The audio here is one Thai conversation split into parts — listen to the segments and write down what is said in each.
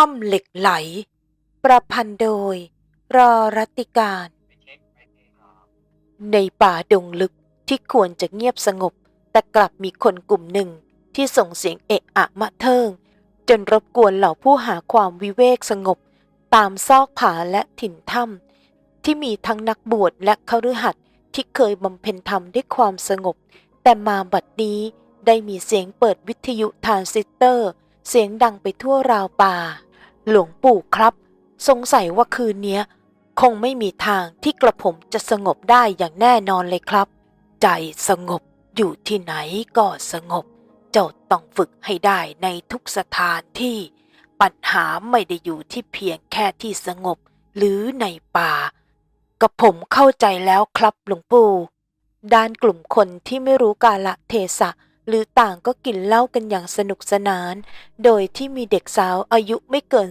อาถรรพ์ถ้ำเหล็กไหล ประพันธ์โดย รอรัติการ ในป่าดงลึกที่ควรจะเงียบสงบ แต่กลับมีคนกลุ่มหนึ่งที่ส่งเสียงเอะอะมะเทิง จนรบกวนเหล่าผู้หาความวิเวกสงบ ตามซอกผาและถิ่นถ้ำที่มีทั้งนักบวชและคฤหัสถ์ที่เคยบำเพ็ญธรรมด้วยความสงบ แต่มาบัดนี้ได้มีเสียงเปิดวิทยุทานซิสเตอร์ เสียงดังไปทั่วราวป่า หลวงปู่ครับ สงสัยว่าคืนเนี้ย คงไม่มีทางที่กระผมจะสงบได้อย่างแน่นอนเลยครับ ใจสงบอยู่ที่ไหนก็สงบ เจ้าต้องฝึกให้ได้ในทุกสถานที่ ปัญหาไม่ได้อยู่ที่เพียงแค่ที่สงบ หรือในป่ากับผมเข้าใจแล้วครับหลวงปู่ด้านกลุ่มคนที่ไม่รู้กาละเทศะ หรือต่างก็กินเหล้ากันอย่างสนุกสนาน โดยที่มีเด็กสาวอายุไม่เกิน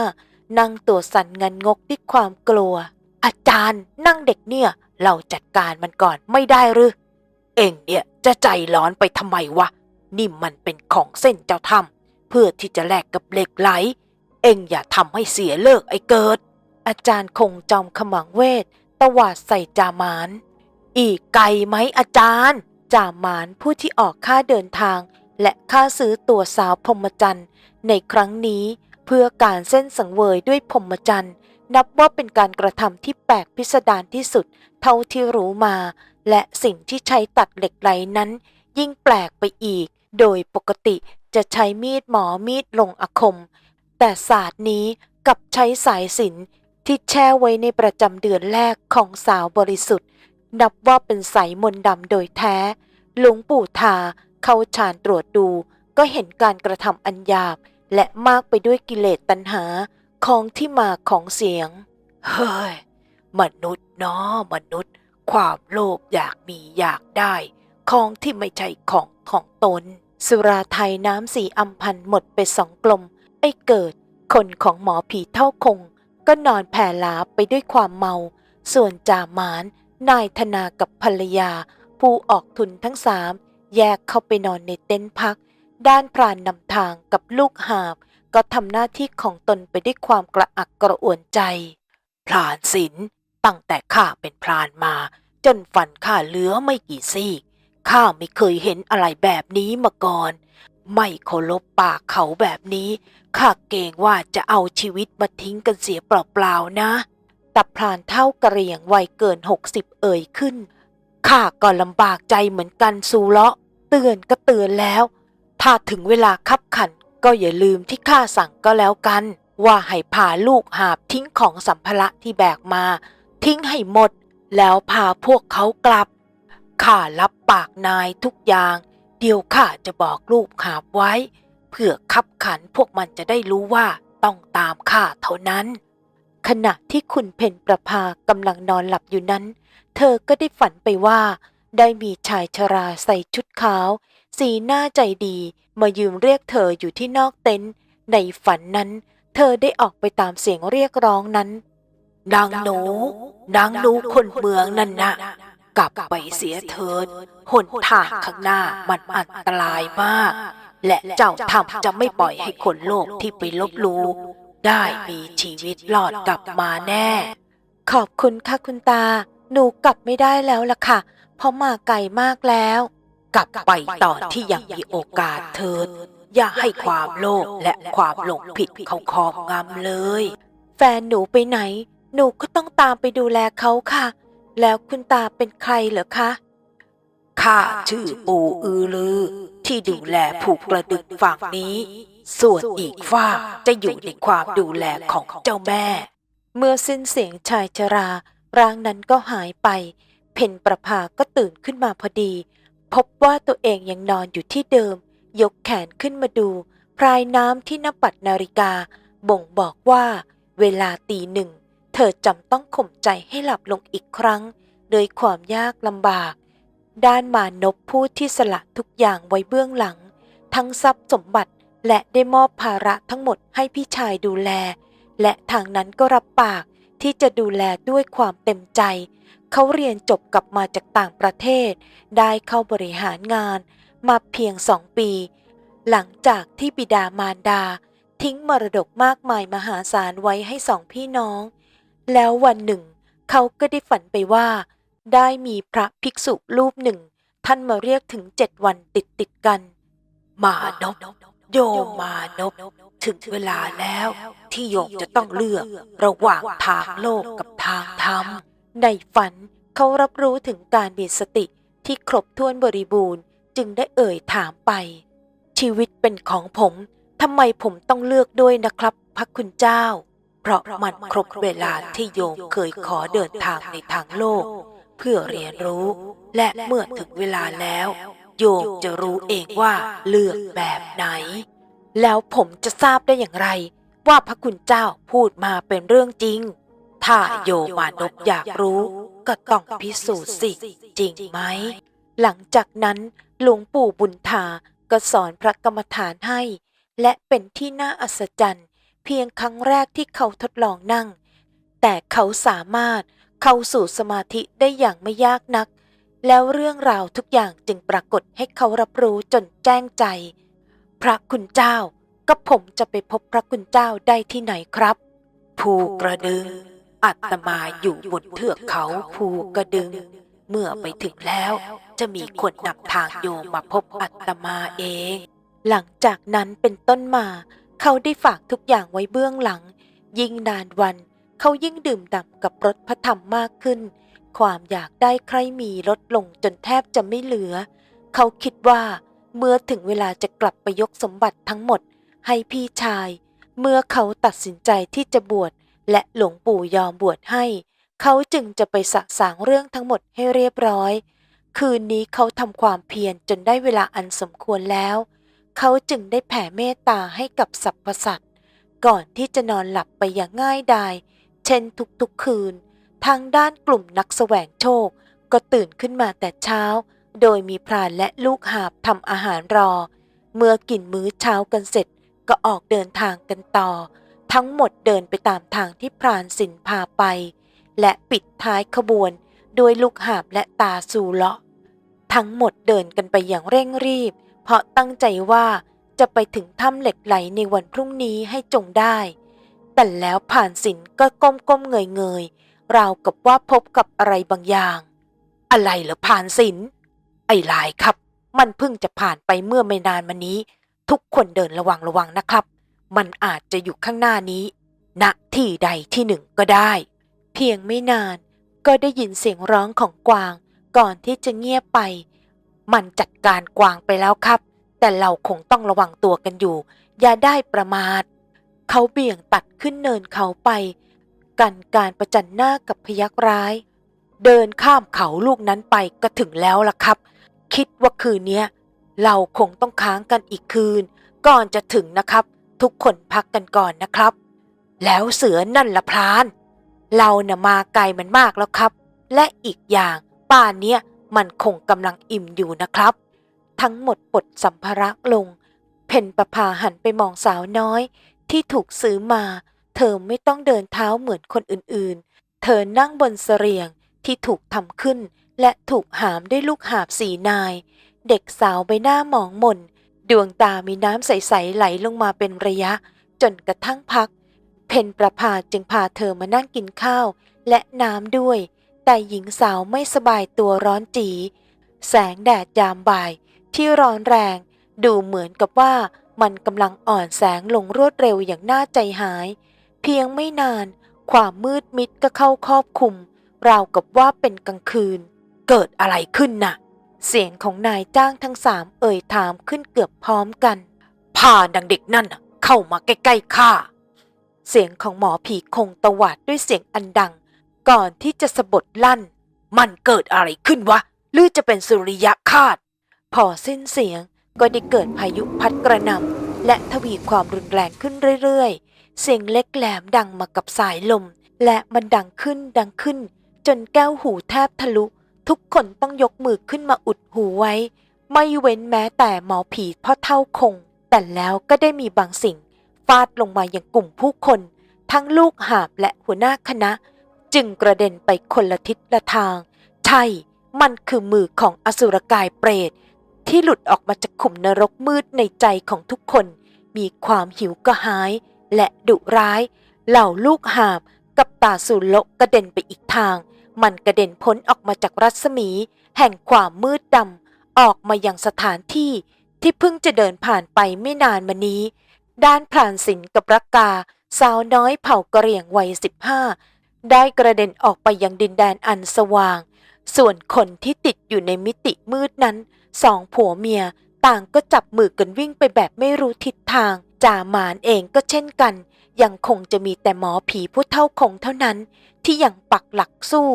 15 นั่งตัวสั่นงันงกด้วยความกลัว อาจารย์นั่งเด็กเนี่ย เราจัดการมันก่อนไม่ได้หรือ เองเนี่ยจะใจร้อนไปทำไมวะ นี่มันเป็นของเส้นเจ้าทำเพื่อที่จะแลกกับเหล็กไหล เองอย่าทำให้เสียเลิกไอ้เกิด อาจารย์คงจอมขมังเวทตวาดใส่จามาน อีกไกลไหมอาจารย์ จ่ามานผู้ที่ออกค่าเดินทาง และค่าซื้อตัวสาวพรหมจันทร์ในครั้งนี้เพื่อการเส้นสังเวยด้วยพรหมจันทร์นับว่าเป็นการกระทำที่แปลกพิสดารที่สุดเท่าที่รู้มา และสิ่งที่ใช้ตัดเหล็กไหลนั้น ยิ่งแปลกไปอีก โดยปกติจะใช้มีดหมอมีดลงอาคม แต่ศาสตร์นี้กับใช้สายสินที่แช่ไว้ในประจำเดือนแรกของสาวบริสุทธิ์ นับว่าเป็นสายมนต์ดำโดยแท้ หลวงปู่ทาเข้าฌานตรวจดู ก็เห็นการกระทำอันหยาบ และมากไปด้วยกิเลสตัณหาของที่มาของเสียง เฮ้ย มนุษย์เนาะมนุษย์ ความโลภอยากมีอยากได้ ของที่ไม่ใช่ของของตน สุราไทยน้ำสีอัมพันหมดไปสองกลม ไอ้เกิด คนของหมอผีเท่าคง ก็นอนแผ่ลาไปด้วยความเมา ส่วนจ่ามาน นายธนากับภรรยา ผู้ออกทุนทั้งสามแยกเข้าไปนอนในเต็นท์พัก ด้านพรานนำทางกับลูกหาบ ก็ทำหน้าที่ของตนไปด้วยความกระอักกระอ่วนใจ พรานศิลตั้งแต่ข้าเป็นพรานมา จนฟันข้าเหลือไม่กี่ซี่ข้าไม่เคยเห็นอะไรแบบนี้มาก่อน ไม่เคารพป่าเขาแบบนี้ข้าเกรงว่าจะเอาชีวิตมาทิ้งกันเสียเปล่าๆนะ ตับพรานเท่ากระเหรียงวัยเกินหกสิบเอ่ยขึ้น ข้าก็ลำบากใจเหมือนกันซูเลาะ เตือนก็เตือนแล้ว ถ้าถึงเวลาคับขันก็อย่าลืมที่ข้าสั่งก็แล้วกัน ว่าให้พาลูกหาบทิ้งของสัมภาระที่แบกมา ทิ้งให้หมด แล้วพาพวกเขากลับข้ารับปากนายทุกอย่าง เดี๋ยวข้าจะบอกลูกหาบไว้ เพื่อคับขันพวกมันจะได้รู้ว่าต้องตามข้าเท่านั้น ขณะที่คุณเพนประภากำลังนอนหลับอยู่นั้น เธอก็ได้ฝันไปว่า ได้มีชายชราใส่ชุดขาว สีหน้าใจดีมายืมเรียกเธออยู่ที่นอกเต็นท์ในฝันนั้น เธอได้ออกไปตามเสียงเรียกร้องนั้นนางหนูนางหนูคนเมืองนั่นนะกลับไปเสียเถิดหนทางข้างหน้ามันอันตรายมาก และเจ้าทำจะไม่ปล่อยให้คนโลกที่ไปลบลู ได้มีชีวิตรอดกลับมาแน่ ขอบคุณค่ะคุณตา หนูกลับไม่ได้แล้วล่ะค่ะ เพราะมาไกลมากแล้ว กลับไปตอนที่ยังมีโอกาสเถิดอย่าให้ความโลภและความหลงผิดเขาครอบงำเลย แฟนหนูไปไหน หนูก็ต้องตามไปดูแลเขาค่ะ แล้วคุณตาเป็นใครเหรอคะข้าชื่อปู่อือลือ ที่ดูแลผูกกระดึกฝั่งนี้ ส่วนอีกฝากจะอยู่ในความดูแลของเจ้าแม่ เมื่อสิ้นเสียงชายชรา ร่างนั้นก็หายไป เพนประภาก็ตื่นขึ้นมาพอดี พบว่าตัวเองยังนอนอยู่ที่เดิม ยกแขนขึ้นมาดู พรายน้ำที่หน้าปัดนาฬิกา บ่งบอกว่า เวลาตีหนึ่ง เธอจำต้องข่มใจให้หลับลงอีกครั้งโดยความยากลำบาก ด้านมานพผู้ที่สละทุกอย่างไว้เบื้องหลัง ทั้งทรัพย์สมบัติ และได้มอบภาระทั้งหมดให้พี่ชายดูแล และทางนั้นก็รับปากที่จะดูแลด้วยความเต็มใจ เขาเรียนจบกลับมาจากต่างประเทศ ได้เข้าบริหารงาน มาเพียงสองปี หลังจากที่บิดามารดา ทิ้งมรดกมากมายมหาศาลไว้ให้สองพี่น้อง แล้ววันหนึ่ง เขาก็ได้ฝันไปว่า ได้มีพระภิกษุรูปหนึ่ง ท่านมาเรียกถึงเจ็ดวันติดติดกัน มานพ โยมมานพถึงเวลาแล้วที่โยมจะต้องเลือกระหว่างทางโลกกับทางธรรม ในฝันเขารับรู้ถึงการมีสติที่ครบถ้วนบริบูรณ์ จึงได้เอ่ยถามไป ชีวิตเป็นของผมทำไมผมต้องเลือกด้วยนะครับพระคุณเจ้า เพราะมันครบเวลาที่โยมเคยขอเดินทางในทางโลก เพื่อเรียนรู้ และเมื่อถึงเวลาแล้ว โยมจะรู้เองว่าเลือกแบบไหน แล้วผมจะทราบได้อย่างไร ว่าพระคุณเจ้าพูดมาเป็นเรื่องจริง ถ้าโยมานพอยากรู้ ก็ต้องพิสูจน์สิจริงไหม หลังจากนั้นหลวงปู่บุญธาก็สอนพระกรรมฐานให้ และเป็นที่น่าอัศจรรย์ เพียงครั้งแรกที่เขาทดลองนั่ง แต่เขาสามารถเข้าสู่สมาธิได้อย่างไม่ยากนัก แล้วเรื่องราวทุกอย่างจึงปรากฏให้เขารับรู้จนแจ้งใจ พระคุณเจ้าก็ผมจะไปพบพระคุณเจ้าได้ที่ไหนครับ ภูกระดึง อัตมาอยู่บนเทือกเขาภูกระดึง เมื่อไปถึงแล้วจะมีคนนำทางโยมมาพบอัตมาเอง หลังจากนั้นเป็นต้นมา เขาได้ฝากทุกอย่างไว้เบื้องหลัง ยิ่งนานวัน เขายิ่งดื่มด่ำกับรสพระธรรมมากขึ้น ความอยากได้ใครมีลดลงจนแทบจะไม่เหลือ เขาคิดว่าเมื่อถึงเวลาจะกลับไปยกสมบัติทั้งหมด ให้พี่ชาย เมื่อเขาตัดสินใจที่จะบวชและหลวงปู่ยอมบวชให้ เขาจึงจะไปสะสางเรื่องทั้งหมดให้เรียบร้อย คืนนี้เขาทำความเพียรจนได้เวลาอันสมควรแล้ว เขาจึงได้แผ่เมตตาให้กับสรรพสัตว์ก่อนที่จะนอนหลับไปอย่างง่ายดาย เช่นทุกๆคืน ทางด้านกลุ่มนักแสวงโชค ก็ตื่นขึ้นมาแต่เช้า โดยมีพรานและลูกหาบทำอาหารรอ เมื่อกินมื้อเช้ากันเสร็จก็ออกเดินทางกันต่อ ทั้งหมดเดินไปตามทางที่พรานสินพาไป และปิดท้ายขบวนด้วยลูกหาบและตาสูเลาะ ทั้งหมดเดินกันไปอย่างเร่งรีบ เพราะตั้งใจว่าจะไปถึงถ้ำเหล็กไหลในวันพรุ่งนี้ให้จงได้ แต่แล้วผ่านสินก็ก้มก้มเงยเงยๆ ราวกับว่าพบกับอะไรบางอย่าง อะไรเหรอผ่านสินไอ้ลายครับ มันเพิ่งจะผ่านไปเมื่อไม่นานมานี้ ทุกคนเดินระวังระวังนะครับ มันอาจจะอยู่ข้างหน้านี้ณที่ใดที่หนึ่งก็ได้ เพียงไม่นานก็ได้ยินเสียงร้องของกวางก่อนที่จะเงียบไป มันจัดการกวางไปแล้วครับ แต่เราคงต้องระวังตัวกันอยู่ อย่าได้ประมาท เขาเบี่ยงตัดขึ้นเนินเขาไป กันการประจันหน้ากับพยักร้าย เดินข้ามเขาลูกนั้นไปก็ถึงแล้วล่ะครับ คิดว่าคืนเนี้ยเราคงต้องค้างกันอีกคืน ก่อนจะถึงนะครับ ทุกคนพักกันก่อนนะครับ แล้วเสือนั่นละพราน เราน่ะมาไกลมันมากแล้วครับ และอีกอย่างป่านเนี้ยมันคงกำลังอิ่มอยู่นะครับ ทั้งหมดปลดสัมภาระลง เพนประภาหันไปมองสาวน้อยที่ถูกซื้อมา เธอไม่ต้องเดินเท้าเหมือนคนอื่นๆ เธอนั่งบนเสลียงที่ถูกทำขึ้น และถูกหามด้วยลูกหาบสีนาย เด็กสาวใบหน้าหมองหม่น ดวงตามีน้ำใสๆไหลลงมาเป็นระยะ จนกระทั่งพัก เพนประภาจึงพาเธอมานั่งกินข้าว และน้ำด้วย แต่หญิงสาวไม่สบายตัวร้อนจี แสงแดดยามบ่าย ที่ร้อนแรง ดูเหมือนกับว่ามันกำลังอ่อนแสงลงรวดเร็วอย่างน่าใจหาย พียงไม่นาน ความมืดมิดก็เข้าครอบคลุม ราวกับว่าเป็นกลางคืน เกิดอะไรขึ้นน่ะ เสียงของนายจ้างทั้งสามเอ่ยถามขึ้นเกือบพร้อมกันพาดังเด็กนั่นเข้ามาใกล้ ๆ ข้า เสียงของหมอผีคงตวาดด้วยเสียงอันดัง ก่อนที่จะสะบดลั่น มันเกิดอะไรขึ้นวะ หรือจะเป็นสุริยะคาตพอสิ้นเสียงก็ได้เกิดพายุพัดกระหน่ำและทวีความรุนแรงขึ้นเรื่อยๆ เสียงเล็กแหลมดังมากับสายลม และมันดังขึ้นดังขึ้น จนแก้วหูแทบทะลุ ทุกคนต้องยกมือขึ้นมาอุดหูไว้ ไม่เว้นแม้แต่หมอผีพ่อเท่าคง แต่แล้วก็ได้มีบางสิ่ง ฟาดลงมาอย่างกลุ่มผู้คน ทั้งลูกหาบและหัวหน้าคณะ จึงกระเด็นไปคนละทิศละทาง ใช่ มันคือมือของอสุรกายเปรตที่หลุดออกมาจากขุมนรกมืดในใจของทุกคน มีความหิวกระหาย และดุร้าย เหล่าลูกหาบกับตาสุโลกระเด็นไปอีกทาง มันกระเด็นพ้นออกมาจากรัศมี แห่งความมืดดำออกมายังสถานที่ที่เพิ่งจะเดินผ่านไปไม่นานมานี้ ด้านพรานสินกับรักกา สาวน้อยเผ่ากระเหรี่ยงวัยสิบห้าได้กระเด็นออกไปยังดินแดนอันสว่าง ส่วนคนที่ติดอยู่ในมิติมืดนั้น สองผัวเมียต่างก็จับมือกันวิ่งไปแบบไม่รู้ทิศทาง จ่าหมานเองก็เช่นกัน ยังคงจะมีแต่หมอผีผู้เท่าคงเท่านั้น ที่ยังปักหลักสู้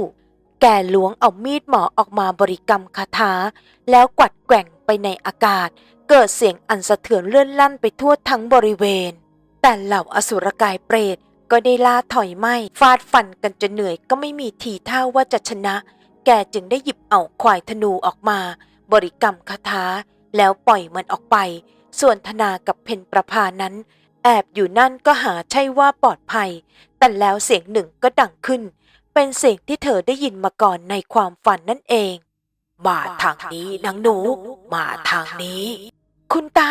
แกล้วงเอามีดหมอออกมาบริกรรมคาถา แล้วกวัดแกว่งไปในอากาศ เกิดเสียงอันสะเทือนเลื่อนลั่นไปทั่วทั้งบริเวณ แต่เหล่าอสุรกายเปรตก็ได้ล่าถอยไม่ฟาดฟันกันจนเหนื่อยก็ไม่มีทีท่าว่าจะชนะ แกจึงได้หยิบเอาควายธนูออกมา บริกรรมคาถาแล้วปล่อยมันออกไป ส่วนธนากับเพนประพานั้น แอบอยู่นั่นก็หาใช่ว่าปลอดภัย แต่แล้วเสียงหนึ่งก็ดังขึ้น เป็นเสียงที่เธอได้ยินมาก่อนในความฝันนั่นเอง มาทางนี้นางหนู มาทางนี้ คุณตา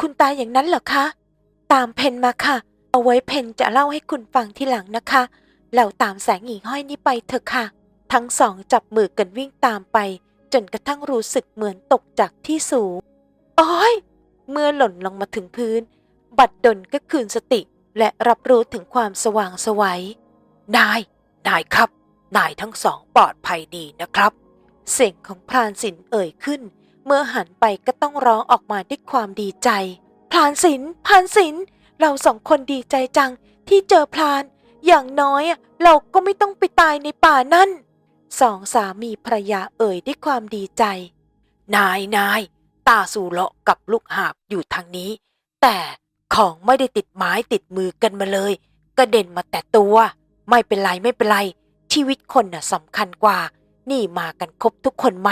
คุณตาอย่างนั้นเหรอคะ ตามเพนมาค่ะ เอาไว้เพนจะเล่าให้คุณฟังทีหลังนะคะ เราตามแสงหิ่งห้อยนี้ไปเถอะค่ะ ทั้งสองจับมือกันวิ่งตามไป จนกระทั่งรู้สึกเหมือนตกจากที่สูง โอ้ย เมื่อหล่นลงมาถึงพื้น บัดดลก็คืนสติและรับรู้ถึงความสว่างสวัย นาย นายครับ นายทั้งสองปลอดภัยดีนะครับ เสียงของพรานสินเอ่ยขึ้น เมื่อหันไปก็ต้องร้องออกมาด้วยความดีใจ พรานสิน พรานสิน เราสองคนดีใจจังที่เจอพราน อย่างน้อยเราก็ไม่ต้องไปตายในป่านั่น สองสามีภรรยาเอ่ยด้วยความดีใจ นายนาย ตาสู่เลาะกับลูกหาบอยู่ทางนี้ แต่ของไม่ได้ติดไม้ติดมือกันมาเลยกระเด็นมาแต่ตัว ไม่เป็นไรไม่เป็นไร ชีวิตคนน่ะสำคัญกว่า นี่มากันครบทุกคนไหม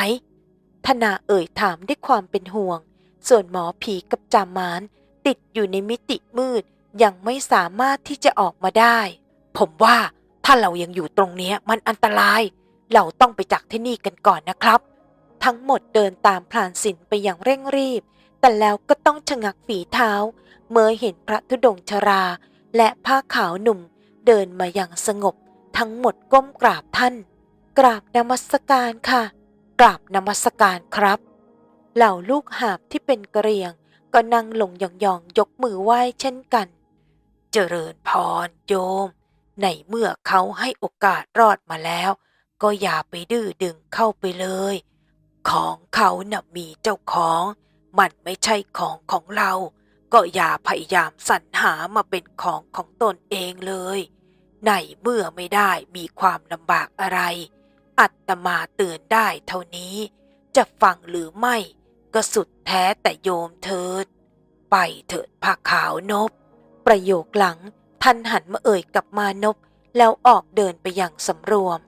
ธนาเอ่ยถามด้วยความเป็นห่วง ส่วนหมอผีกับจามาน ติดอยู่ในมิติมืด ยังไม่สามารถที่จะออกมาได้ ผมว่าถ้าเรายังอยู่ตรงนี้มันอันตราย เราต้องไปจากที่นี่กันก่อนนะครับ ทั้งหมดเดินตามพรานสินไปอย่างเร่งรีบ แต่แล้วก็ต้องชะงักฝีเท้า เมื่อเห็นพระธุดงชรา และผ้าขาวหนุ่มเดินมาอย่างสงบ ทั้งหมดก้มกราบท่าน กราบนมัสการค่ะ กราบนมัสการครับ เหล่าลูกหาบที่เป็นกระเรียง ก็นั่งลงยองๆยกมือไหว้เช่นกัน เจริญพรโยม ในเมื่อเขาให้โอกาสรอดมาแล้ว ก็อย่าไปดื้อดึงเข้าไปเลย ของเขาน่ะมีเจ้าของ มันไม่ใช่ของของเรา ก็อย่าพยายามสรรหามาเป็นของของตนเองเลยในเมื่อไม่ได้มีความลำบากอะไร อัตมาเตือนได้เท่านี้ จะฟังหรือไม่ก็สุดแท้แต่โยมเถิด ไปเถิดผ้าขาวนบ ประโยคหลังท่านหันมาเอ่ยกับมานพแล้วออกเดินไปอย่างสำรวม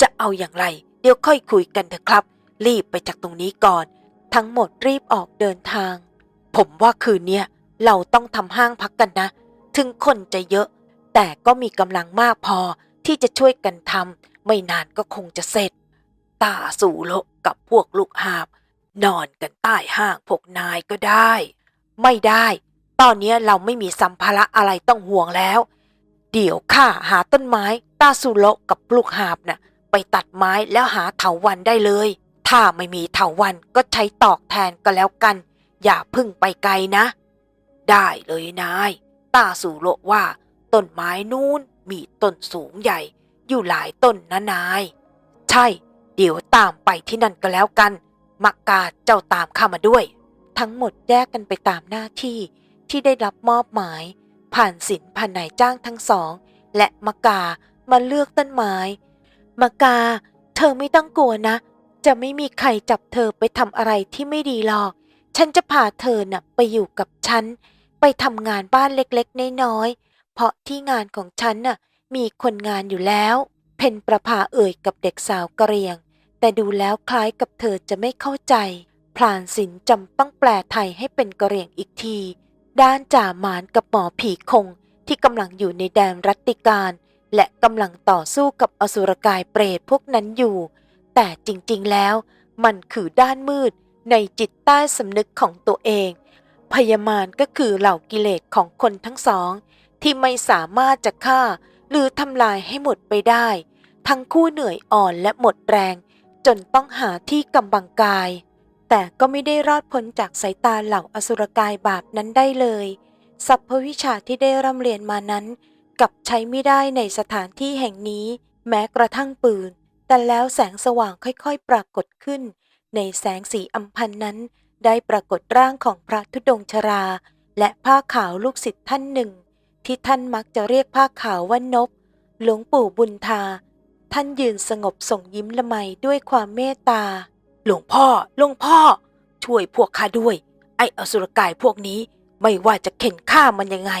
จะเอาอย่างไร เดี๋ยวค่อยคุยกันเถอะครับ รีบไปจากตรงนี้ก่อน ทั้งหมดรีบออกเดินทาง ผมว่าคืนเนี้ยเราต้องทำห้างพักกันนะ ถึงคนจะเยอะ แต่ก็มีกำลังมากพอที่จะช่วยกันทำไม่นานก็คงจะเสร็จ ตาสู่โลกกับพวกลูกหาบ นอนกันใต้ห้างพวกนายก็ได้ ไม่ได้ ตอนนี้เราไม่มีสัมภาระอะไรต้องห่วงแล้ว เดี๋ยวข้าหาต้นไม้ ตาสุโลกับลูกหาบน่ะไปตัดไม้แล้วหาเถาวันได้เลย ถ้าไม่มีเถาวันก็ใช้ตอกแทนก็แล้วกัน อย่าพึ่งไปไกลนะ ได้เลยนาย ตาสุโลว่า ต้นไม้นู้นมีต้นสูงใหญ่ อยู่หลายต้นนะนาย ใช่ เดี๋ยวตามไปที่นั่นก็แล้วกัน มักกาเจ้าตามข้ามาด้วย ทั้งหมดแยกกันไปตามหน้าที่ที่ได้รับมอบหมาย ผ่านสินผ่านนายจ้างทั้งสอง และมกามาเลือกต้นไม้มกา เธอไม่ต้องกลัวนะ จะไม่มีใครจับเธอไปทำอะไรที่ไม่ดีหรอก ฉันจะพาเธอน่ะไปอยู่กับฉัน ไปทำงานบ้านเล็กๆ น้อยๆ เพราะที่งานของฉันน่ะมีคนงานอยู่แล้ว เพนประภาเอ่ยกับเด็กสาวกระเรียง แต่ดูแล้วคล้ายกับเธอจะไม่เข้าใจ พลานสินจำต้องแปลไทยให้เป็นกระเรียงอีกที ด้านจ่าหมานกับหมอผีคงที่กำลังอยู่ในแดนรัตติการ และกำลังต่อสู้กับอสุรกายเปรตพวกนั้นอยู่ แต่จริงๆแล้วมันคือด้านมืดในจิตใต้สำนึกของตัวเอง พยามารก็คือเหล่ากิเลสของคนทั้งสอง ที่ไม่สามารถจะฆ่าหรือทำลายให้หมดไปได้ ทั้งคู่เหนื่อยอ่อนและหมดแรง จนต้องหาที่กำบังกาย แต่ก็ไม่ได้รอดพ้นจากสายตาเหล่าอสุรกายบาปนั้นได้เลยสัพพวิชาที่ได้ร่ำเรียนมานั้น กับใช้ไม่ได้ในสถานที่แห่งนี้ แม้กระทั่งปืน แต่แล้วแสงสว่างค่อยๆ ปรากฏขึ้น ในแสงสีอัมพันธ์นั้น ได้ปรากฏร่างของพระธุดงชรา และผ้าขาวลูกศิษย์ท่านหนึ่ง ที่ท่านมักจะเรียกผ้าขาวว่านบ หลวงปู่บุญทา ท่านยืนสงบส่งยิ้มละไมด้วยความเมตตา หลวงพ่อ หลวงพ่อ ช่วยพวกข้าด้วย ไอ้อสุรกายพวกนี้ ไม่ว่าจะเข็นฆ่ามันยังไง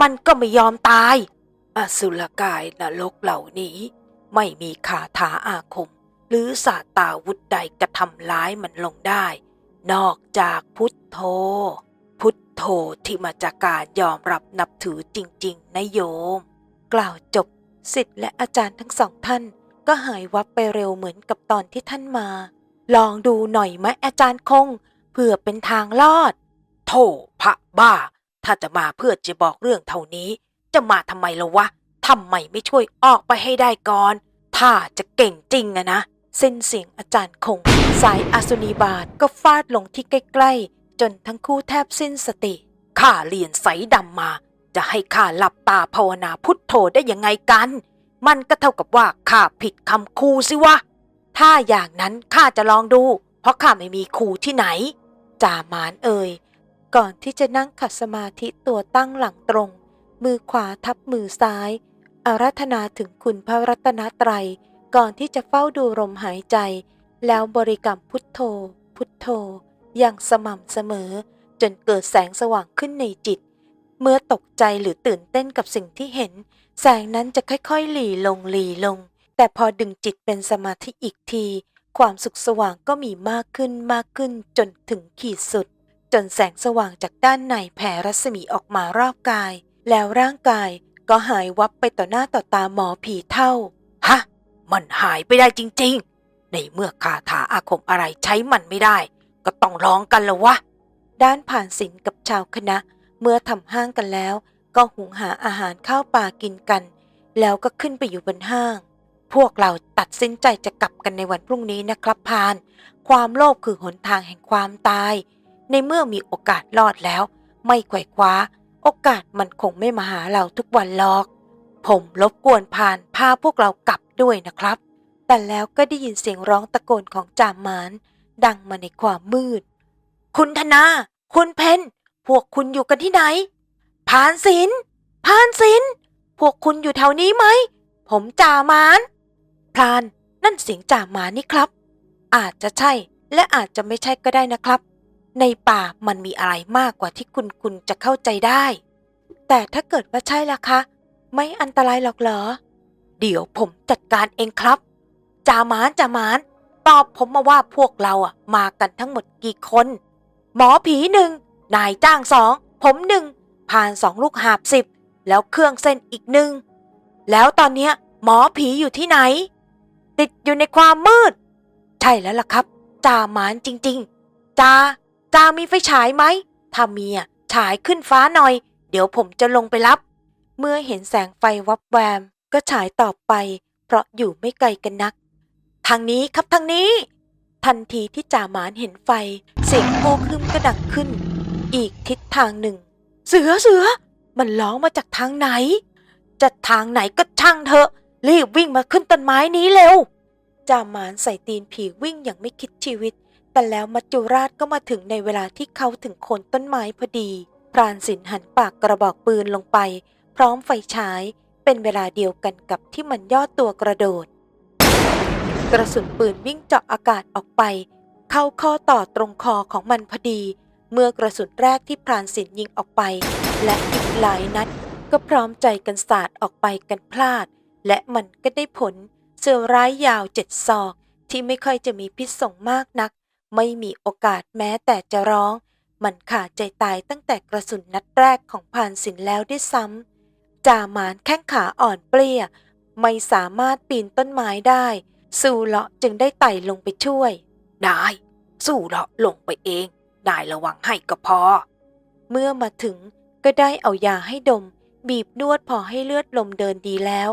มันก็ไม่ยอมตาย อสุรกายนรกเหล่านี้ ไม่มีคาถาอาคม หรือสาตาวุธใดกระทำร้ายมันลงได้ นอกจากพุทโธ พุทโธที่มาจากการยอมรับนับถือจริงๆนะโยม กล่าวจบสิทธิ์และอาจารย์ทั้งสองท่าน ก็หายวับไปเร็วเหมือนกับตอนที่ท่านมา ลองดูหน่อยไหมอาจารย์คงเพื่อเป็นทางลอดโธ่พระบ้า ถ้าจะมาเพื่อจะบอกเรื่องเท่านี้ จะมาทำไมละวะทำไมไม่ช่วยออกไปให้ได้ก่อน ถ้าจะเก่งจริงอะนะ สิ้นเสียงอาจารย์คง สายอาสุนีบาทก็ฟาดลงที่ใกล้ๆ จนทั้งคู่แทบสิ้นสติ ข้าเรียนไสดำมา จะให้ข้าหลับตาภาวนาพุทโธได้ยังไงกัน มันก็เท่ากับว่าข้าผิดคำครูสิวะ ถ้าอย่างนั้นข้าจะลองดู เพราะข้าไม่มีครูที่ไหนจ่ามานเอ่ย ก่อนที่จะนั่งขัดสมาธิตัวตั้งหลังตรง มือขวาทับมือซ้าย อารัธนาถึงคุณพระรัตนตรัย ก่อนที่จะเฝ้าดูลมหายใจ แล้วบริกรรมพุทโธ พุทโธ อย่างสม่ำเสมอ จนเกิดแสงสว่างขึ้นในจิต เมื่อตกใจหรือตื่นเต้นกับสิ่งที่เห็น แสงนั้นจะค่อยๆ หลีลงหลีลง แต่พอดึงจิตเป็นสมาธิอีกที ความสุขสว่างก็มีมากขึ้นมากขึ้นจนถึงขีดสุด จนแสงสว่างจากด้านในแผ่รัศมีออกมารอบกาย แล้วร่างกาย ก็หายวับไปต่อหน้าต่อตาหมอผีเท่า ฮะ มันหายไปได้จริง ๆ ในเมื่อคาถาอาคมอะไรใช้มันไม่ได้ ก็ต้องร้องกันละวะ ด้านผ่านศิลป์กับชาวคณะ เมื่อทำห้างกันแล้ว ก็หุงหาอาหารข้าวปลากินกัน แล้วก็ขึ้นไปอยู่บนห้าง พวกเราตัดสินใจจะกลับกันในวันพรุ่งนี้นะครับพาน ความโลภคือหนทางแห่งความตาย ในเมื่อมีโอกาสรอดแล้ว ไม่ไขว่คว้า โอกาสมันคงไม่มาหาเราทุกวันหรอก ผมรบกวนพานพาพวกเรากลับด้วยนะครับ แต่แล้วก็ได้ยินเสียงร้องตะโกนของจามาน ดังมาในความมืด คุณธนา คุณเพนพวกคุณอยู่กันที่ไหนพานศิลป์พานศิลพวกคุณอยู่แถวนี้ไหม ผมจ่ามานพราน นั่นเสียงจ่ามานนี่ครับ อาจจะใช่และอาจจะไม่ใช่ก็ได้นะครับ ในป่ามันมีอะไรมากกว่าที่คุณคุณจะเข้าใจได้ แต่ถ้าเกิดว่าใช่ล่ะคะ ไม่อันตรายหรอกเหรอ เดี๋ยวผมจัดการเองครับ จามานจามาน ตอบผมมาว่าพวกเราอะ มากันทั้งหมดกี่คน หมอผีหนึ่ง นายจ้างสอง ผมหนึ่ง ผ่านสองลูกหาบสิบ แล้วเครื่องเส้นอีกหนึ่ง แล้วตอนเนี้ย หมอผีอยู่ที่ไหน ติดอยู่ในความมืด ใช่แล้วล่ะครับ จามานจริง ๆ จา จามีไฟฉายไหม ถ้ามีอะฉายขึ้นฟ้าหน่อย เดี๋ยวผมจะลงไปรับ เมื่อเห็นแสงไฟวับแวม ก็ฉายต่อไป เพราะอยู่ไม่ไกลกันนัก ทางนี้ครับทางนี้ ทันทีที่จ่าหมานเห็นไฟ เสียงโฮครึมก็ดังขึ้น อีกทิศทางหนึ่ง เสือเสือ มันร้องมาจากทางไหน จะทางไหนก็ช่างเถอะ รีบวิ่งมาขึ้นต้นไม้นี้เร็วจ่าหมานใส่ตีนผีวิ่งอย่างไม่คิดชีวิต แต่แล้วมัจจุราชก็มาถึงในเวลาที่เขาถึงโคนต้นไม้พอดี พรานสินหันปากกระบอกปืนลงไป พร้อมไฟฉาย เป็นเวลาเดียวกันกับที่มันย่อตัวกระโดด กระสุนปืนวิ่งเจาะอากาศออกไป เข้าข้อต่อตรงคอของมันพอดี เมื่อกระสุนแรกที่พรานสินยิงออกไป และอีกหลายนัด ก็พร้อมใจกันสาดออกไปกันพลาด และมันก็ได้ผลเสือร้ายยาวเจ็ดศอกที่ไม่ค่อยจะมีพิษส่งมากนัก ไม่มีโอกาสแม้แต่จะร้อง มันขาดใจตายตั้งแต่กระสุนนัดแรกของพานสินแล้วด้วยซ้ำจ่าหมานแข้งขาอ่อนเปลี้ย ไม่สามารถปีนต้นไม้ได้ สู่เลาะจึงได้ไต่ลงไปช่วยได้สู้เลาะลงไปเองได้ระวังให้ก็พอ เมื่อมาถึงก็ได้เอายาให้ดม บีบนวดพอให้เลือดลมเดินดีแล้ว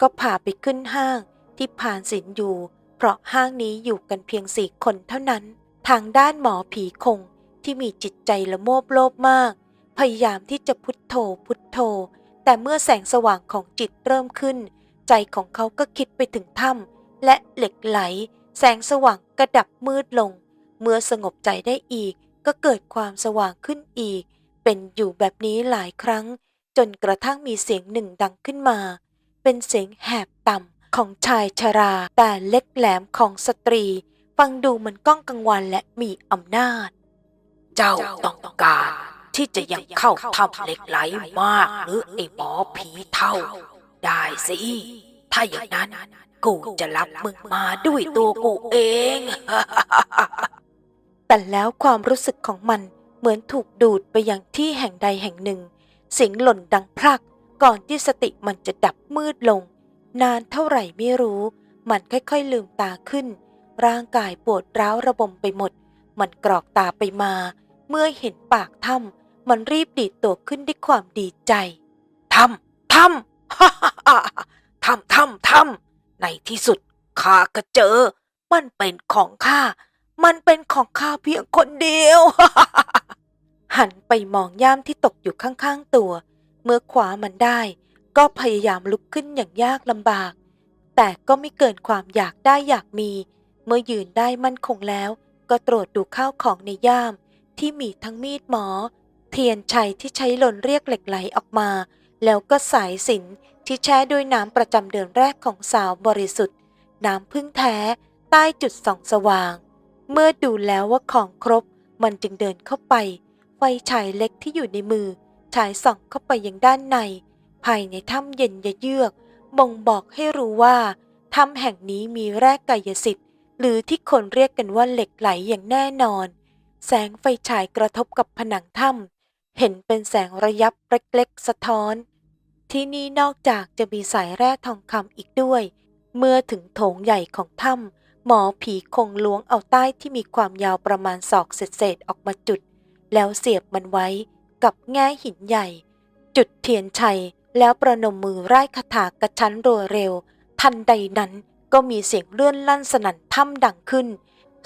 ก็พาไปขึ้นห้างที่ผ่านสินอยู่ เพราะห้างนี้อยู่กันเพียงสี่คนเท่านั้น ทางด้านหมอผีคงที่มีจิตใจละโมบโลภมาก พยายามที่จะพุทโธพุทโธ แต่เมื่อแสงสว่างของจิตเริ่มขึ้น ใจของเขาก็คิดไปถึงถ้ำและเหล็กไหล แสงสว่างกระดับมืดลง เมื่อสงบใจได้อีกก็เกิดความสว่างขึ้นอีก เป็นอยู่แบบนี้หลายครั้ง จนกระทั่งมีเสียงหนึ่งดังขึ้นมา เป็นเสียงแหบต่ำ ของชายชรา แต่เล็กแหลมของสตรี ฟังดูเหมือนก้องกังวานและมีอำนาจ เจ้าต้องการที่จะยังเข้าถ้ำเหล็กไหลมากหรือไอ้หมอผีเท่า ได้สิ ถ้าอย่างนั้น กูจะรับมึงมาด้วยตัวกูเอง แต่แล้วความรู้สึกของมันเหมือนถูกดูดไปยังที่แห่งใดแห่งหนึ่ง เสียงหล่นดังพลักก่อนที่สติมันจะดับมืดลง นานเท่าไหร่ไม่รู้ มันค่อยๆลืมตาขึ้น ร่างกายปวดร้าวระบมไปหมด มันกรอกตาไปมา เมื่อเห็นปากถ้ำมันรีบดีดตัวขึ้นด้วยความดีใจทำทำทำทำทำในที่สุดข้าก็เจอ มันเป็นของข้า มันเป็นของข้าเพียงคนเดียว หันไปมองย่ามที่ตกอยู่ข้างๆตัว เมื่อคว้ามันได้ ก็พยายามลุกขึ้นอย่างยากลำบาก แต่ก็ไม่เกินความอยากได้อยากมี เมื่อยืนได้มั่นคงแล้ว ก็ตรวจดูข้าวของในย่าม ที่มีทั้งมีดหมอ เทียนชัยที่ใช้หล่นเรียกเหล็กไหลออกมา แล้วก็สายสินที่แช่ด้วยน้ำประจำเดือนแรกของสาวบริสุทธิ์ น้ำพึ่งแท้ใต้จุดส่องสว่าง เมื่อดูแล้วว่าของครบ มันจึงเดินเข้าไป ไฟฉายเล็กที่อยู่ในมือฉายส่องเข้าไปยังด้านใน ภายในถ้ำเย็นยะเยือกบ่งบอกให้รู้ว่าถ้ำแห่งนี้มีแร่กายสิทธิ์ หรือที่คนเรียกกันว่าเหล็กไหลอย่างแน่นอน แสงไฟฉายกระทบกับผนังถ้ำเห็นเป็นแสงระยับเล็กๆสะท้อน ที่นี่นอกจากจะมีสายแร่ทองคำอีกด้วย เมื่อถึงโถงใหญ่ของถ้ำหมอผีคงล้วงเอาใต้ที่มีความยาวประมาณศอกเศษๆออกมาจุด แล้วเสียบมันไว้กับแง่หินใหญ่ จุดเทียนชัย แล้วประนมมือไร้คาถากระชั้นรัวเร็ว ทันใดนั้นก็มีเสียงเลื่อนลั่นสนั่นถ้ำดังขึ้น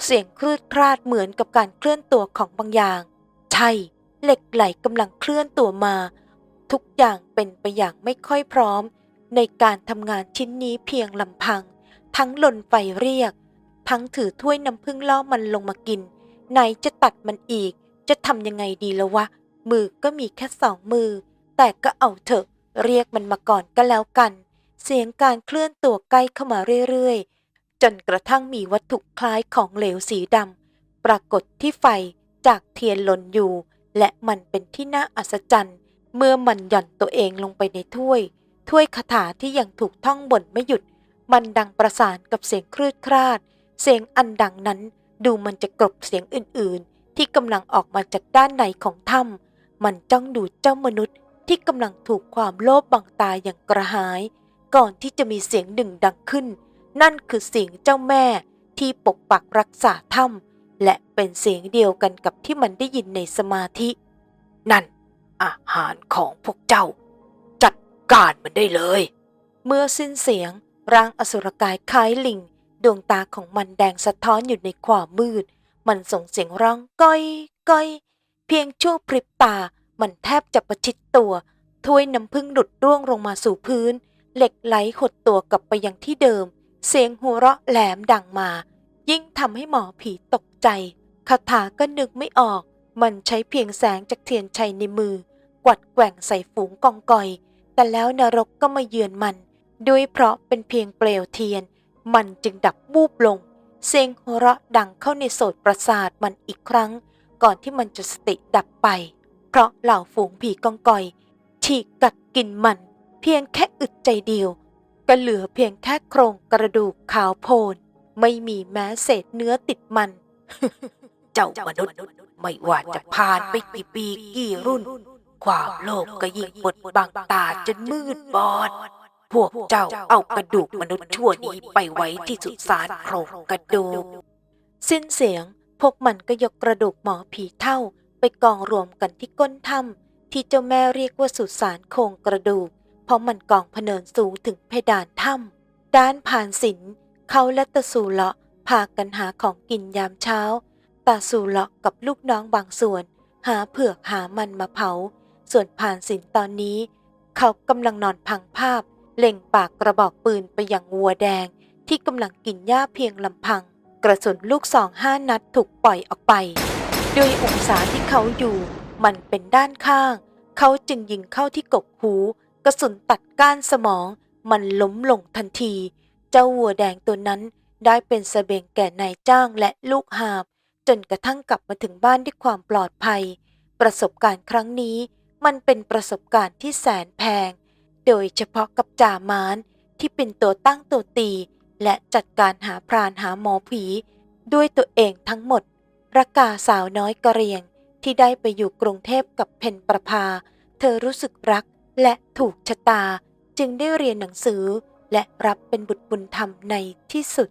เสียงคลืดคลาดเหมือนกับการเคลื่อนตัวของบางอย่าง ใช่ เหล็กไหลกำลังเคลื่อนตัวมา ทุกอย่างเป็นไปอย่างไม่ค่อยพร้อม ในการทำงานชิ้นนี้เพียงลำพัง ทั้งหล่นไฟเรียก ทั้งถือถ้วยน้ำผึ้งล่อมันลงมากิน ไหนจะตัดมันอีก จะทำยังไงดีละวะ มือก็มีแค่สองมือ แต่ก็เอาเถอะ เรียกมันมาก่อนก็แล้วกัน เสียงการเคลื่อนตัวใกล้เข้ามาเรื่อยๆ จนกระทั่งมีวัตถุคล้ายของเหลวสีดำปรากฏที่ไฟจากเทียนหล่นอยู่ และมันเป็นที่น่าอัศจรรย์ เมื่อมันหย่อนตัวเองลงไปในถ้วย ถ้วยคาถาที่ยังถูกท่องบนไม่หยุด มันดังประสานกับเสียงคลืดคลาด เสียงอันดังนั้นดูมันจะกลบเสียงอื่นๆ ที่กำลังออกมาจากด้านในของถ้ำมันจ้องดูเจ้ามนุษย์ ที่กำลังถูกความโลภบังตาอย่างกระหาย ก่อนที่จะมีเสียงหนึ่งดังขึ้น นั่นคือเสียงเจ้าแม่ที่ปกปักรักษาถ้ำและเป็นเสียงเดียวกันกับที่มันได้ยินในสมาธิ นั่น อาหารของพวกเจ้า จัดการมันได้เลย เมื่อสิ้นเสียงร่างอสุรกายคล้ายลิง ดวงตาของมันแดงสะท้อนอยู่ในความมืด มันส่งเสียงร้องก้อยก้อยเพียงชั่วพริบตา มันแทบจะประชิดตัว ถ้วยน้ำผึ้งหลุดร่วงลงมาสู่พื้น เหล็กไหลหดตัวกลับไปยังที่เดิม เสียงหัวเราะแหลมดังมา ยิ่งทำให้หมอผีตกใจคาถาก็นึกไม่ออก มันใช้เพียงแสงจากเทียนชัยในมือ กวัดแกว่งใส่ฝูงกองกอย แต่แล้วนรกก็มาเยือนมัน ด้วยเพราะเป็นเพียงเปลวเทียน มันจึงดับบูบลง เสียงหัวเราะดังเข้าในโสตประสาทมันอีกครั้ง ก่อนที่มันจะสติดับไป เพราะเหล่าฝูงผีกองกอย ฉีกกัดกินมัน เพียงแค่อึดใจเดียว ก็เหลือเพียงแค่โครงกระดูกขาวโพลนไม่มีแม้เศษเนื้อติดมัน เจ้ามนุษย์ไม่ว่าจะผ่านไปกี่ปีกี่รุ่น ความโลภก็ยิ่งบดบังตาจนมืดบอด พวกเจ้าเอากระดูกมนุษย์ชั่วนี้ไปไว้ที่สุสานโครงกระดูก สิ้นเสียงพวกมันก็ยกกระดูกหมอผีเท่า ไปกองรวมกันที่ก้นถ้ำที่เจ้าแม่เรียกว่าสุสานโครงกระดูก เพราะมันกองพเนินสูงถึงเพดานถ้ำด้านผ่านศิลเขาและตาสูเลาะพากันหาของกินยามเช้าตาสูเลาะกับลูกน้องบางส่วน หาเผือกหามันมาเผา ส่วนผ่านศิลตอนนี้ เขากำลังนอนพังภาพ เล็งปากกระบอกปืนไปยังวัวแดง ที่กำลังกินหญ้าเพียงลำพัง กระสุนลูกสองห้านัดถูกปล่อยออกไป ด้วยองศาที่เขาอยู่ มันเป็นด้านข้าง เขาจึงยิงเข้าที่กกหู กระสุนตัดก้านสมอง มันล้มลงทันที เจ้าวัวแดงตัวนั้นได้เป็นสเสบียงแก่นายจ้างและลูกหาบ จนกระทั่งกลับมาถึงบ้านด้วยความปลอดภัย ประสบการณ์ครั้งนี้ มันเป็นประสบการณ์ที่แสนแพง โดยเฉพาะกับจ่ามานที่เป็นตัวตั้งตัวตี และจัดการหาพรานหาหมอผี ด้วยตัวเองทั้งหมด ระกาสาวน้อยกระเรียงที่ได้ไปอยู่กรุงเทพกับเพนประภา เธอรู้สึกรักและถูกชะตา จึงได้เรียนหนังสือและรับเป็นบุตรบุญธรรมในที่สุด